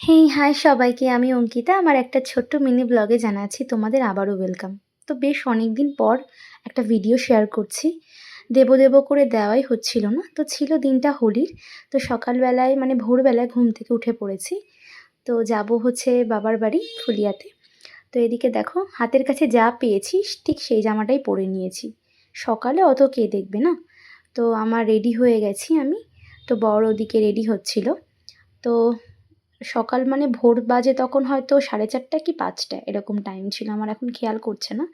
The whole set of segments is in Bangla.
হেই, হাই সবাইকে, আমি অঙ্কিতা। আমার একটা ছোট্ট মিনি ব্লগে জানাচ্ছি, তোমাদের আবারও ওয়েলকাম তো বেশ অনেক দিন পর একটা ভিডিও শেয়ার করছি। দেবো দেবো করে দেওয়াই হচ্ছিল না, তো ছিল দিনটা হোলির। তো সকালবেলায় মানে ভোরবেলায় ঘুম থেকে উঠে পড়েছি। তো যাব হচ্ছে বাবার বাড়ি, ফুলিয়াতে। তো এদিকে দেখো, হাতের কাছে যা পেয়েছি, ঠিক সেই জামাটাই পরে নিয়েছি। সকালে অত কে দেখবে না? তো আমার রেডি হয়ে গেছি আমি। তো বড় ওদিকে রেডি হচ্ছিল। তো সকাল মানে ভোর বাজে তখন হয়তো সাড়ে চারটা কি পাঁচটা এরকম টাইম ছিল, আমার এখন খেয়াল করছে না।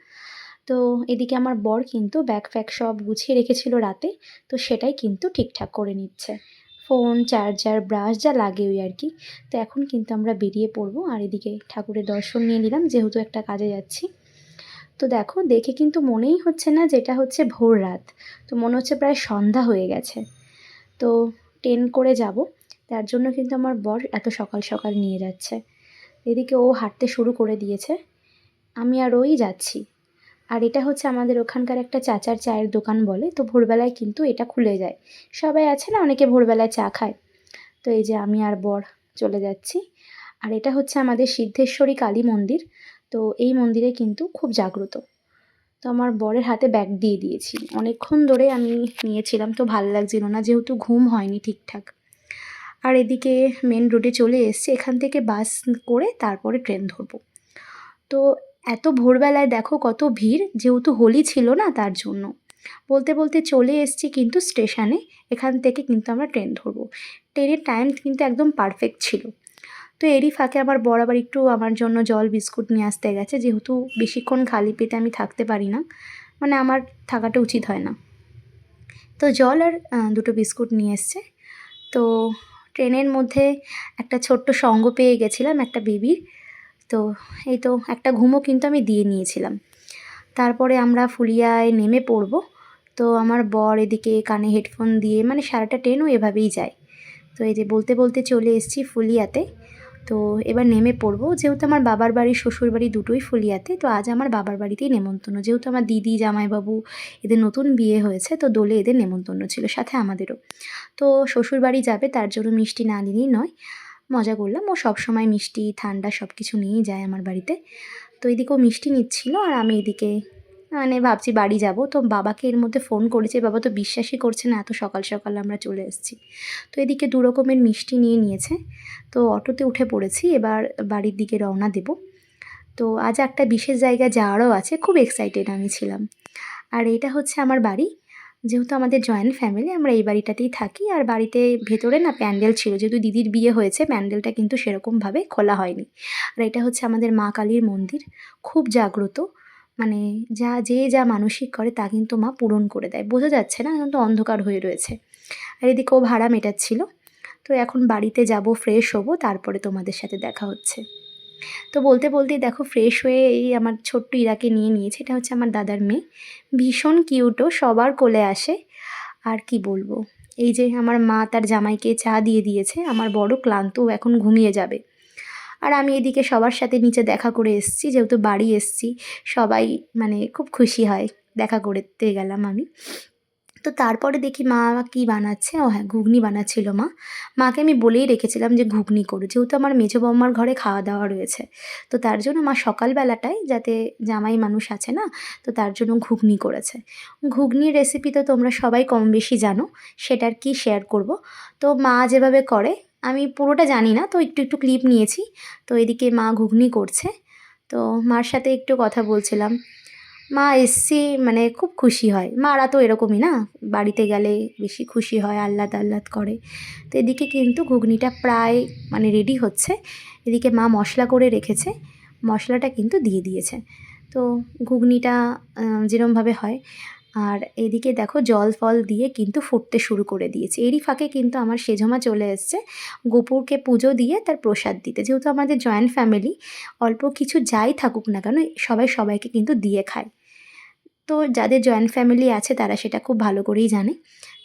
তো এদিকে আমার বর কিন্তু ব্যাগ ফ্যাগ সব গুছিয়ে রেখেছিল রাতে, তো সেটাই কিন্তু ঠিকঠাক করে নিচ্ছে। ফোন চার্জার ব্রাশ যা লাগে ওই আর কি। তো এখন কিন্তু আমরা বেরিয়ে পড়ব আর এদিকে ঠাকুরের দর্শন নিয়ে নিলাম, যেহেতু একটা কাজে যাচ্ছি। তো দেখো, দেখে কিন্তু মনেই হচ্ছে না যেটা হচ্ছে ভোর রাত। তো মনে হচ্ছে প্রায় সন্ধ্যা হয়ে গেছে। তো ট্রেন করে যাব। তার জন্য কিন্তু আমার বর এত সকাল সকাল নিয়ে যাচ্ছে। এদিকে ও হাঁটতে শুরু করে দিয়েছে। আমি আর ওই যাচ্ছি। আর এটা হচ্ছে আমাদের ওখানকার একটা চাচার চায়ের দোকান বলে, তো ভোরবেলায় কিন্তু এটা খুলে যায়। সবাই আছে না, অনেকে ভোরবেলায় চা খায়। তো এই যে আমি আর বর চলে যাচ্ছি। আর এটা হচ্ছে আমাদের সিদ্ধেশ্বরী কালী মন্দির, তো এই মন্দিরে কিন্তু খুব জাগ্রত। তো আমার বরের হাতে ব্যাগ দিয়ে দিয়েছি। অনেকক্ষণ ধরে আমি নিয়েছিলাম, তো ভালো লাগছিল না, যেহেতু ঘুম হয়নি ঠিকঠাক। আর এদিকে মেন রোডে চলে এসছি, এখান থেকে বাস করে তারপরে ট্রেন ধরবো। তো এত ভোরবেলায় দেখো কত ভিড়, যেহেতু হোলি ছিল না তার জন্য। বলতে বলতে চলে এসছি কিন্তু স্টেশনে এখান থেকে কিন্তু আমরা ট্রেন ধরবো। ট্রেনের টাইম কিন্তু একদম পারফেক্ট ছিল। তো এরই ফাঁকে আমার বরাবর একটু আমার জন্য জল, বিস্কুট নিয়ে আসতে গেছে, যেহেতু বেশিক্ষণ খালি পেটে আমি থাকতে পারি না মানে আমার থাকাটা উচিত হয় না। তো জল আর দুটো বিস্কুট নিয়ে এসছে। তো ট্রেনের মধ্যে একটা ছোট্ট সঙ্গ পেয়ে গেছিলাম একটা বেবির। তো এই তো একটা ঘুমও কিন্তু আমি দিয়ে নিয়েছিলাম। তারপরে আমরা ফুলিয়ায় নেমে পড়ব। তো আমার বর এদিকে কানে হেডফোন দিয়ে মানে সারাটা ট্রেনও এভাবেই যায়। তো এই যে বলতে বলতে চলে এসেছি ফুলিয়াতে। তো এবার নেমে পড়ব। যেহেতু আমার বাবার বাড়ি, শ্বশুর বাড়ি দুটোই ফুলিয়াতে, তো আজ আমার বাবার বাড়িতেই নেমন্তন্ন। যেহেতু আমার দিদি, জামাইবাবু এদের নতুন বিয়ে হয়েছে, তো দোলে এদের নেমন্তন্ন ছিল, সাথে আমাদেরও। তো শ্বশুর বাড়ি যাবে, তার জন্য মিষ্টি না নিলেই নয়, মজা করলাম। ও সবসময় মিষ্টি, ঠান্ডা সব কিছু নিয়েই যায় আমার বাড়িতে। তো এদিকেও মিষ্টি নিচ্ছিল, আর আমি এদিকে মানে ভাবছি বাড়ি যাব। তো বাবাকে এর মধ্যে ফোন করেছে। বাবা তো বিশ্বাসই করছে না, এত সকাল সকাল আমরা চলে এসেছি। তো এদিকে দু রকমের মিষ্টি নিয়ে নিয়েছে। তো অটোতে উঠে পড়েছি। এবার বাড়ির দিকে রওনা দেব। তো আজ একটা বিশেষ জায়গায় যাওয়ারও আছে। খুব এক্সাইটেড আমি ছিলাম। আর এটা হচ্ছে আমার বাড়ি। যেহেতু আমাদের জয়েন্ট ফ্যামিলি আমরা এই বাড়িটাতেই থাকি। আর বাড়িতে ভেতরে না প্যান্ডেল ছিল। যেহেতু দিদির বিয়ে হয়েছে, প্যান্ডেলটা কিন্তু সেরকমভাবে খোলা হয়নি। আর এটা হচ্ছে আমাদের মা কালীর মন্দির। খুব জাগ্রত। মানে যা, যে যা মানসিক করে তা কিন্তু মা পূরণ করে দেয়। বোঝা যাচ্ছে না কিন্তু অন্ধকার হয়ে রয়েছে। আর এদিকে ও ভাড়া মেটাচ্ছিল। তো এখন বাড়িতে যাব ফ্রেশ হব, তারপরে তোমাদের সাথে দেখা হচ্ছে। তো বলতে বলতেই দেখো ফ্রেশ হয়ে এই আমার ছোট্ট ইরাকে নিয়ে নিয়েছে। এটা হচ্ছে আমার দাদার মেয়ে। ভীষণ কিউটও সবার কোলে আসে। আর কি বলব? এই যে আমার মা তার জামাইকে চা দিয়ে দিয়েছে, আমার বড় ক্লান্ত এখন ঘুমিয়ে যাবে। আর আমি এদিকে সবার সাথে নিচে দেখা করে এসছি, যেহেতু বাড়ি এসছি, সবাই মানে খুব খুশি হয় দেখা করতে গেলাম আমি। তো তারপরে দেখি মা কী বানাচ্ছে? ও হ্যাঁ ঘুগনি বানাচ্ছিল মা। মাকে আমি বলেই রেখেছিলাম যে ঘুগনি করো, যেহেতু আমার মেজো বৌমার ঘরে খাওয়া দাওয়া রয়েছে। তো তার জন্য মা সকালবেলাটায়, যাতে জামাই মানুষ আছে না, তো তার জন্য ঘুগনি করেছে। ঘুগনির রেসিপি তো তোমরা সবাই কম বেশি জানো, সেটার কি শেয়ার করব? তো মা যেভাবে করে আমি পুরোটা জানি না, তো একটু একটু ক্লিপ নিয়েছি। তো এদিকে মা ঘুগনি করছে। তো মার সাথে একটু কথা বলছিলাম। মা এসছি মানে খুব খুশি হয়। মারা তো এরকমই না, বাড়িতে গেলে বেশি খুশি হয়, আহ্লাদ আহ্লাদ করে। তো এদিকে কিন্তু ঘুগনিটা প্রায় মানে রেডি হচ্ছে। এদিকে মা মশলা করে রেখেছে। মশলাটা কিন্তু দিয়ে দিয়েছে। তো ঘুগনিটা যেরমভাবে হয়। আর এদিকে দেখো জল ফল দিয়ে কিন্তু ফুটতে শুরু করে দিয়েছে। এরই ফাঁকে কিন্তু আমার সেজমা চলে এসছে। গোপুরকে পুজো দিয়ে তার প্রসাদ দিতে। যেহেতু আমাদের জয়েন্ট ফ্যামিলি অল্প কিছু যাই থাকুক না কেন, সবাই সবাইকে কিন্তু দিয়ে খায়। তো যাদের জয়েন্ট ফ্যামিলি আছে তারা সেটা খুব ভালো করেই জানে।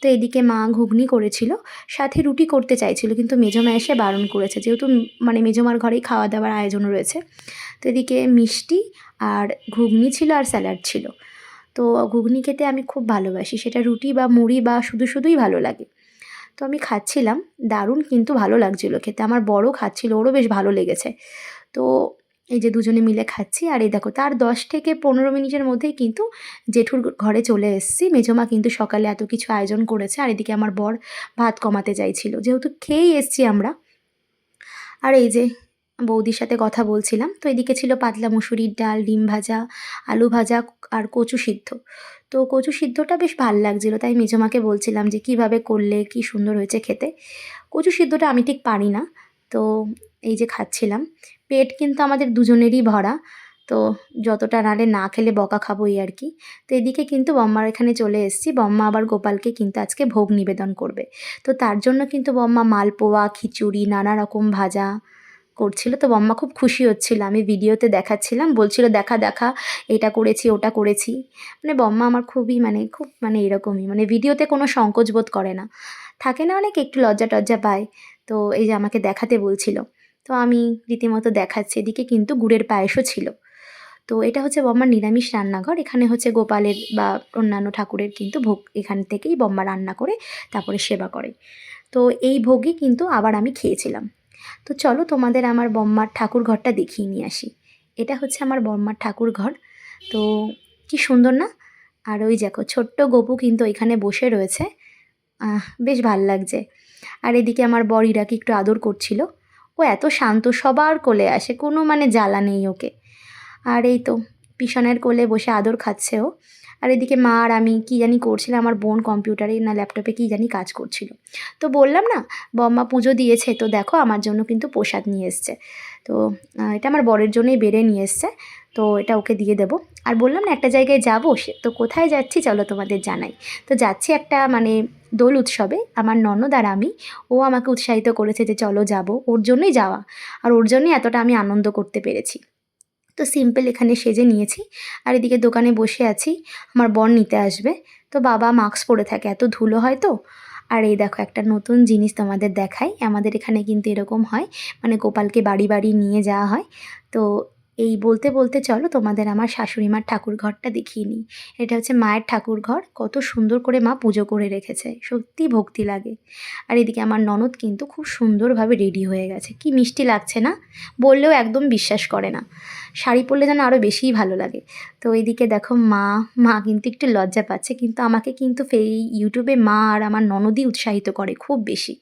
তো এদিকে মা ঘুগনি করেছিল, সাথে রুটি করতে চাইছিল, কিন্তু মেজমা এসে বারণ করেছে। যেহেতু মানে মেজমার ঘরেই খাওয়া দাওয়ার আয়োজন রয়েছে। তো এদিকে মিষ্টি আর ঘুগনি ছিল আর স্যালাড ছিল। তো ঘুগনি খেতে আমি খুব ভালোবাসি। সেটা রুটি বা মুড়ি বা শুধু শুধুই ভালো লাগে। তো আমি খাচ্ছিলাম, দারুণ কিন্তু ভালো লাগছিল খেতে। আমার বড় খাচ্ছিল, ওরও বেশ ভালো লেগেছে। তো এই যে দুজনে মিলে খাচ্ছি, আর এই দেখো তার দশ থেকে পনেরো মিনিটের মধ্যেই কিন্তু জেঠুর ঘরে চলে এসেছি। মেজমা কিন্তু সকালে এত কিছু আয়োজন করেছে, আর এদিকে আমার বর ভাত কমাতে চাইছিল। যেহেতু খেয়েই এসছি আমরা। আর এই যে বৌদির সাথে কথা বলছিলাম। তো এদিকে ছিল পাতলা মুসুরির ডাল, ডিম ভাজা, আলু ভাজা আর কচু সিদ্ধ। তো কচু সিদ্ধটা বেশ ভালো লাগছিল, তাই মেজমাকে বলছিলাম যে কীভাবে করলে কি সুন্দর হয়েছে খেতে। কচু সিদ্ধটা আমি ঠিক পারি না, তো এই যে খাচ্ছিলাম। পেট কিন্তু আমাদের দুজনেরই ভরা, তো যতটা নালে না খেলে বকা খাব এই আর কি। তো এদিকে কিন্তু বম্মার এখানে চলে এসেছি, বম্মা আবার গোপালকে কিন্তু আজকে ভোগ নিবেদন করবে। তো তার জন্য কিন্তু বম্মা মালপোয়া, খিচুড়ি, নানা রকম ভাজা করছিল। তো বম্মা খুব খুশি হচ্ছিল। আমি ভিডিওতে দেখাচ্ছিলাম, বলছিল, দেখা দেখা, এটা করেছি, ওটা করেছি। মানে বম্মা আমার খুবই মানে খুব মানে এরকমই। মানে ভিডিওতে কোনো সংকোচ বোধ করে না। থাকে না অনেক একটু লজ্জা টজ্জা পায়। তো এই যে আমাকে দেখাতে বলছিল। তো আমি রীতিমতো দেখাচ্ছি। এদিকে কিন্তু গুড়ের পায়েসও ছিল। তো এটা হচ্ছে বম্মার নিরামিষ রান্নাঘর। এখানে হচ্ছে গোপালের বা অন্যান্য ঠাকুরের কিন্তু ভোগ এখান থেকেই বম্মা রান্না করে, তারপরে সেবা করে। তো এই ভোগই কিন্তু আবার আমি খেয়েছিলাম। তো চলো তোমাদের আমার বম্মার ঠাকুর ঘরটা দেখিয়ে নিয়ে আসি। এটা হচ্ছে আমার বম্মার ঠাকুর ঘর। তো কি সুন্দর না? আর ওই দেখো, ছোট্ট গপু কিন্তু এখানে বসে রয়েছে। বেশ ভালো লাগছে। আর এদিকে আমার বর ইরাকে একটু আদর করছিল। ও এত শান্ত, সবার কোলে আসে, কোনো মানে জ্বালা নেই ওকে। আর এই তো পিছনের কোলে বসে আদর খাচ্ছে ও। আর এদিকে মা আর আমি কী জানি করছিলাম, আমার বোন কম্পিউটারে না ল্যাপটপে কী জানি কাজ করছিল। তো বললাম না, বম্মা পুজো দিয়েছে, তো দেখো আমার জন্য কিন্তু প্রসাদ নিয়ে এসছে। তো এটা আমার বরের জন্যই বেড়ে নিয়ে এসছে, তো এটা ওকে দিয়ে দেবো। আর বললাম না, একটা জায়গায় যাব, সে তো কোথায় যাচ্ছি চলো তোমাদের জানাই। তো যাচ্ছি একটা মানে দোল উৎসবে, আমার ননদ আর আমি, ও আমাকে উৎসাহিত করেছে যে চলো যাব, ওর জন্যই যাওয়া। আর ওর জন্যই এতটা আমি আনন্দ করতে পেরেছি। তো সিম্পল এখানে সেজে নিয়েছি। আর এদিকে দোকানে বসে আছি, আমার বর নিতে আসবে। তো বাবা মাস্ক পরে থাকে, এত ধুলো হয় তো। আর এই দেখো, একটা নতুন জিনিস তোমাদের দেখাই। আমাদের এখানে কিন্তু এরকম হয় মানে গোপালকে বাড়ি বাড়ি নিয়ে যাওয়া হয়। তো এই বলতে বলতে চলো তোমাদের আমার শাশুড়ি মার ঠাকুর ঘরটা দেখিয়ে নিই। এটা হচ্ছে মায়ের ঠাকুর ঘর, কত সুন্দর করে মা পুজো করে রেখেছে, সত্যি ভক্তি লাগে। আর এদিকে আমার ননদ কিন্তু খুব সুন্দরভাবে রেডি হয়ে গেছে। কি মিষ্টি লাগছে না? বললেও একদম বিশ্বাস করে না। শাড়ি পরলে যেন আরও বেশিই ভালো লাগে। তো এইদিকে দেখো মা মা কিন্তু একটু লজ্জা পাচ্ছে, কিন্তু আমাকে কিন্তু এই ইউটিউবে মা আর আমার ননদই উৎসাহিত করে খুব বেশি।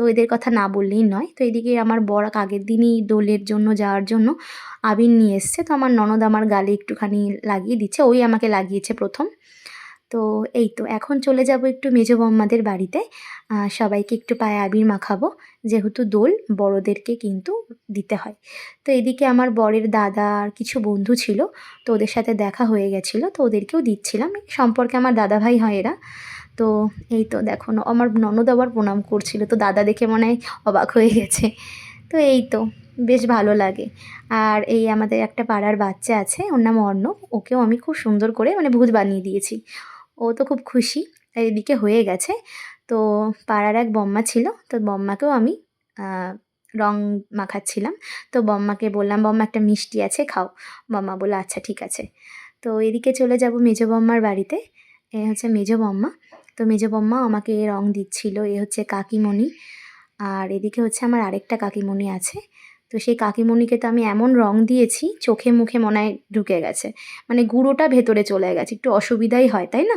তো এদের কথা না বললেই নয়। তো এদিকে আমার বর আগের দিনই দোলের জন্য যাওয়ার জন্য আবির নিয়ে এসছে। তো আমার ননদ আমার গালে একটুখানি লাগিয়ে দিচ্ছে। ওই আমাকে লাগিয়েছে প্রথম। তো এই তো, এখন চলে যাব একটু মেজো বম্মাদের বাড়িতে। সবাইকে একটু পায়ে আবির মাখাবো। যেহেতু দোল, বড়দেরকে কিন্তু দিতে হয়। তো এদিকে আমার বরের দাদা আর কিছু বন্ধু ছিল। তো ওদের সাথে দেখা হয়ে গেছিল। তো ওদেরকেও দিচ্ছিলাম। সম্পর্কে আমার দাদা ভাই হয় এরা। তো এই তো দেখো আমার ননদ আবার প্রণাম করছিল, তো দাদা দেখে মনে হয় অবাক হয়ে গেছে। তো এই তো, বেশ ভালো লাগে। আর এই আমাদের একটা পাড়ার বাচ্চা আছে, ওর নাম অর্ণব ওকেও আমি খুব সুন্দর করে মানে ভূত বানিয়ে দিয়েছি। ও তো খুব খুশি, তাই এদিকে হয়ে গেছে। তো পাড়ার এক বম্মা ছিল, তো বম্মাকেও আমি রং মাখাচ্ছিলাম। তো বম্মাকে বললাম, বম্মা, একটা মিষ্টি আছে, খাও। বম্মা বলল আচ্ছা ঠিক আছে। তো এদিকে চলে যাব মেজো বম্মার বাড়িতে। এ হচ্ছে মেজো বম্মা। তো মেজ বম্মা আমাকে এ রং দিচ্ছিল, এ হচ্ছে কাকিমণি। আর এদিকে হচ্ছে আমার আরেকটা কাকিমণি আছে। তো সেই কাকিমণিকে তো আমি এমন রং দিয়েছি, চোখে মুখে মনে হয় ঢুকে গেছে। মানে গুঁড়োটা ভেতরে চলে গেছে, একটু অসুবিধাই হয়, তাই না?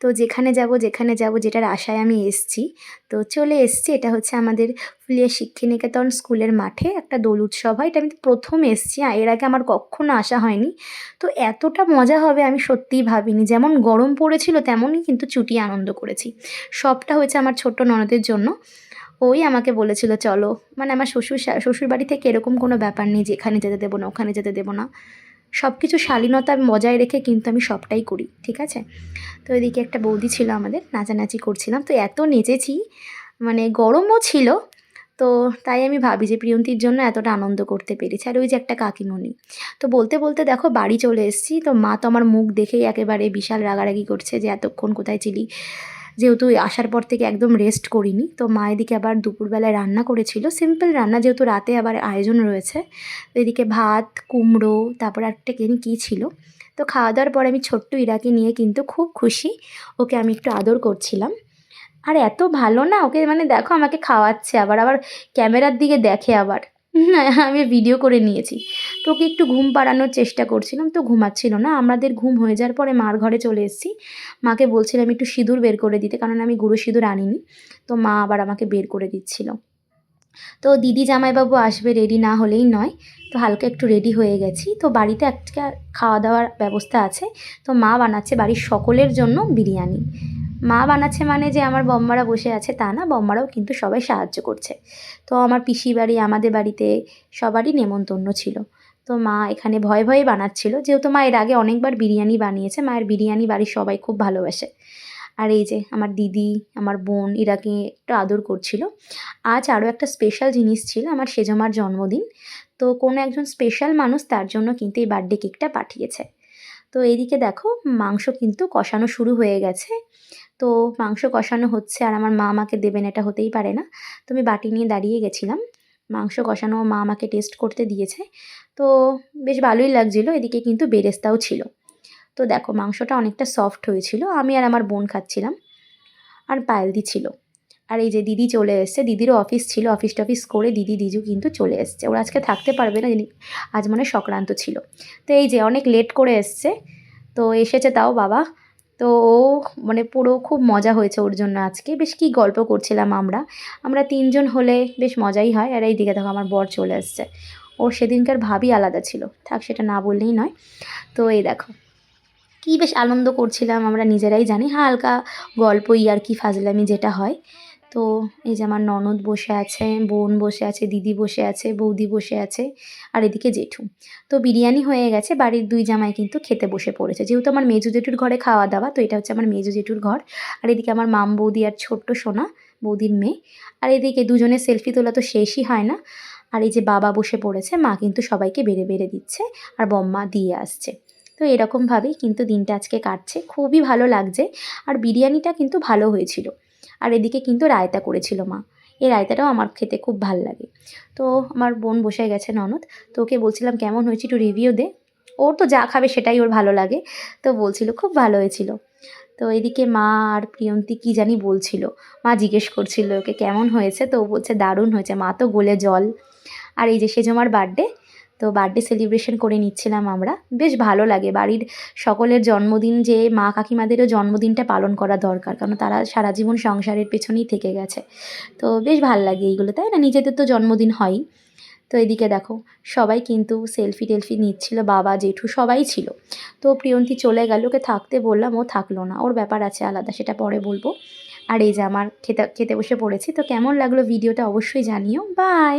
তো যেখানে যাব যেখানে যাব, যেটার আশায় আমি এসছি। তো চলে এসছি, এটা হচ্ছে আমাদের ফুলিয়া শিক্ষানিকেতন স্কুলের মাঠে একটা দোল উৎসব হয়। এটা আমি প্রথম এসছি এর আগে আমার কখনো আসা হয়নি। তো এতটা মজা হবে আমি সত্যিই ভাবিনি। যেমন গরম পড়েছিল, তেমনই কিন্তু চুটি আনন্দ করেছি। সবটা হয়েছে আমার ছোট্ট ননদের জন্য। ওই আমাকে বলেছিল, চলো। মানে আমার শ্বশুর শ্বশুর বাড়ি থেকে এরকম কোনো ব্যাপার নেই যে, এখানে যেতে দেবো না, ওখানে যেতে দেবো না। সব কিছু শালীনতা বজায় রেখে কিন্তু আমি সবটাই করি, ঠিক আছে? তো এদিকে একটা বৌদি ছিল আমাদের, নাচানাচি করছিলাম, তো এত নেচেছি মানে গরমও ছিল, তো তাই আমি ভাবি যে প্রিয়ন্তীর জন্য এতটা আনন্দ করতে পেরেছি, আর ওই যে একটা কাকিমণি। তো বলতে বলতে দেখো বাড়ি চলে এসেছি, তো মা তো আমার মুখ দেখেই একেবারে বিশাল রাগারাগি করছে যে এতক্ষণ কোথায় ছিলি? যেহেতু আসার পর থেকে একদম রেস্ট করিনি, তো মা এদিকে আবার দুপুরবেলায় রান্না করেছিল। সিম্পল রান্না, যেহেতু রাতে আবার আয়োজন রয়েছে, তো এদিকে ভাত, কুমড়ো, তারপর একটা কেন কী ছিল, তো খাওয়া দাওয়ার পর আমি ছোট্ট ইরাকে নিয়ে কিন্তু খুব খুশি, ওকে আমি একটু আদর করছিলাম। আর এত ভালো না, ওকে মানে দেখো আমাকে খাওয়াচ্ছে, আবার আবার ক্যামেরার দিকে দেখে আবার। না, আমি ভিডিও করে নিয়েছি। তো ওকে একটু ঘুম পাড়ানোর চেষ্টা করছিলাম, তো ঘুমাচ্ছিল না। আমাদের ঘুম হয়ে যাওয়ার পরে মার ঘরে চলে এসেছি। মাকে বলছিলাম একটু সিঁদুর বের করে দিতে, কারণ আমি গুঁড়ো সিঁদুর আনিনি। তো মা আবার আমাকে বের করে দিচ্ছিল। তো দিদি জামাইবাবু আসবে রেডি না হলেই নয়। তো হালকা একটু রেডি হয়ে গেছি। তো বাড়িতে একটা খাওয়া দাওয়ার ব্যবস্থা আছে। তো মা বানাচ্ছে বাড়ির সকলের জন্য বিরিয়ানি। মা বানাচ্ছে মানে যে আমার বম্মারা বসে আছে, তা না, বম্মারাও কিন্তু সবাই সাহায্য করছে। তো আমার পিসি বাড়ি, আমাদের বাড়িতে সবারই নেমন্তন্ন ছিল। তো মা এখানে ভয়ে ভয়ে বানাচ্ছিল, যেহেতু মা এর আগে অনেকবার বিরিয়ানি বানিয়েছে, মায়ের বিরিয়ানি বাড়ির সবাই খুব ভালোবাসে। আর এই যে আমার দিদি, আমার বোন এরাকে একটু আদর করছিল। আজ আরও একটা স্পেশাল জিনিস ছিল আমার সেজমার জন্মদিন। তো কোনো একজন স্পেশাল মানুষ তার জন্য কিন্তু এই বার্থডে কেকটা পাঠিয়েছে। তো এইদিকে দেখো মাংস কিন্তু কষানো শুরু হয়ে গেছে। তো মাংস কষানো হচ্ছে আর আমার মা আমাকে দেবেন, এটা হতেই পারে না। তো আমি বাটি নিয়ে দাঁড়িয়ে গেছিলাম। মাংস কষানো মা আমাকে টেস্ট করতে দিয়েছে। তো বেশ ভালোই লাগছিল, এদিকে কিন্তু বেরেস্তাও ছিল। তো দেখো, মাংসটা অনেকটা সফট হয়েছিল, আমি আর আমার বোন খাচ্ছিলাম। আর পায়েলদি ছিল। আর এই যে দিদি চলে এসছে, দিদিরও অফিস ছিল অফিস টফিস করে দিদি দিজু কিন্তু চলে এসছে। ওরা আজকে থাকতে পারবে না আজ মানে সংক্রান্ত ছিল। তো এই যে অনেক লেট করে এসছে, তো এসেছে তাও বাবা। তো ও মানে পুরো খুব মজা হয়েছে ওর জন্য আজকে। বেশ কি গল্প করছিলাম আমরা। আমরা তিনজন হলে বেশ মজাই হয়। আর এই দিকে দেখো আমার বর চলে আসছে ওর সেদিনকার ভাবই আলাদা ছিল। থাক, সেটা না বললেই নয়। তো এই দেখো, কি বেশ আনন্দ করছিলাম আমরা নিজেরাই জানি। হালকা গল্পই আর কি ফাজলামি যেটা হয়। তো এই যে আমার ননদ বসে আছে, বোন বসে আছে, দিদি বসে আছে, বৌদি বসে আছে আর এদিকে জেঠু। তো বিরিয়ানি হয়ে গেছে, বাড়ির দুই জামাই কিন্তু খেতে বসে পড়েছে। যেহেতু আমার মেজু জেঠুর ঘরে খাওয়া দাওয়া, তো এটা হচ্ছে আমার মেজু জেঠুর ঘর। আর এদিকে আমার মাম বৌদি আর ছোট্ট সোনা বৌদির মেয়ে। আর এদিকে দুজনের সেলফি তোলা তো শেষই হয় না। আর এই যে বাবা বসে পড়েছে, মা কিন্তু সবাইকে বেড়ে বেড়ে দিচ্ছে আর বম্মা দিয়ে আসছে। তো এরকমভাবেই কিন্তু দিনটা আজকে কাটছে। খুবই ভালো লাগছে। আর বিরিয়ানিটা কিন্তু ভালো হয়েছিল। আর এদিকে কিন্তু রায়তা করেছিল মা। এই রায়তাটাও আমার খেতে খুব ভালো লাগে। তো আমার বোন বসে গেছে ননদ। তো ওকে বলছিলাম, কেমন হয়েছে একটু রিভিউ দে। ওর তো যা খাবে সেটাই ওর ভালো লাগে। তো বলছিল, খুব ভালো হয়েছিল। তো এদিকে মা আর প্রিয়ন্তী কী জানি বলছিল। মা জিজ্ঞেস করছিল, ওকে কেমন হয়েছে? তো ও বলছে, দারুণ হয়েছে। মা তো গোলে জল। আর এই যে সেজমার বার্থডে তো বার্থডে সেলিব্রেশন করে নিচ্ছিলাম আমরা। বেশ ভালো লাগে। বাড়ির সকলের জন্মদিন যে মা কাকিমাদেরও জন্মদিনটা পালন করা দরকার, কারণ তারা সারা জীবন সংসারের পেছনেই থেকে গেছে। তো বেশ ভালো লাগে এইগুলো, তাই না? নিজেদের তো জন্মদিন হয়ই। তো এদিকে দেখো, সবাই কিন্তু সেলফি টেলফি নিচ্ছিল, বাবা, জেঠু সবাই ছিল। তো প্রিয়ন্তী চলে গেল, ওকে থাকতে বললাম, ও থাকল না। ওর ব্যাপার আছে আলাদা, সেটা পরে বলব। আর এই যে আমার খেতে খেতে বসে পড়েছি। তো কেমন লাগল ভিডিওটা অবশ্যই জানিও। বাই